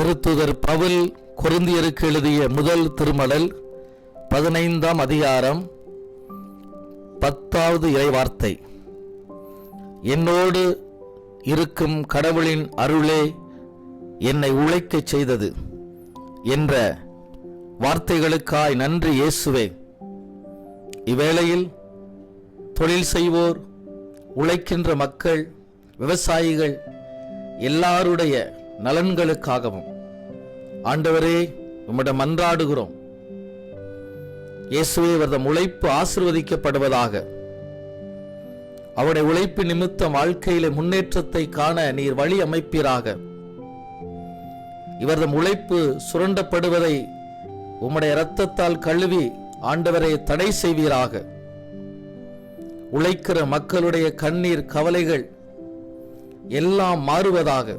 திருத்துதர் பவுல் குருந்தியருக்கு எழுதிய முதல் திருமடல் பதினைந்தாம் அதிகாரம் பத்தாவது இறைவார்த்தை. என்னோடு இருக்கும் கடவுளின் அருளே என்னை உழைக்கச் செய்தது என்ற வார்த்தைகளுக்காய் நன்றி இயேசுவே. இவ்வேளையில் தொழில் செய்வோர் உழைக்கின்ற மக்கள் விவசாயிகள் எல்லாருடைய நலன்களுக்காகவும் ஆண்டவரே உம்மிடம் மன்றாடுகிறோம் இயேசுவே அவரது உழைப்பு ஆசிர்வதிக்கப்படுவதாக. அவருடைய உழைப்பு நிமித்தம் வாழ்க்கையில முன்னேற்றத்தை காண நீர் வழி அமைப்பீராக. இவரது உழைப்பு சுரண்டப்படுவதை உம்முடைய இரத்தத்தால் கழுவி ஆண்டவரை தடை செய்வீராக. உழைக்கிற மக்களுடைய கண்ணீர் கவலைகள் எல்லாம் மாறுவதாக.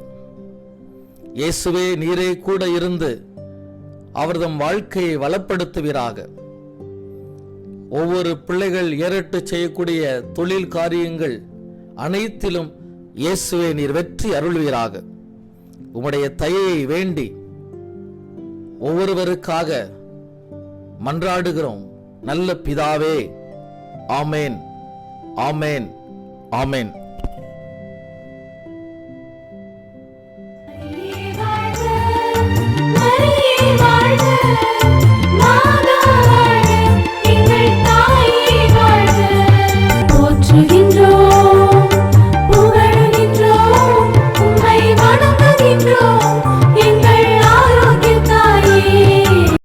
இயேசுவே நீரே கூட இருந்து அவர்தம் வாழ்க்கையை வளப்படுத்துவீராக. ஒவ்வொரு பிள்ளைகள் ஏறட்டு செய்யக்கூடிய தொழில் காரியங்கள் அனைத்திலும் இயேசுவே நீர் வெற்றி அருள்வீராக. உம்முடைய தயையை வேண்டி ஒவ்வொருவருக்காக மன்றாடுகிறோம். நல்ல பிதாவே ஆமேன் ஆமேன் ஆமேன்.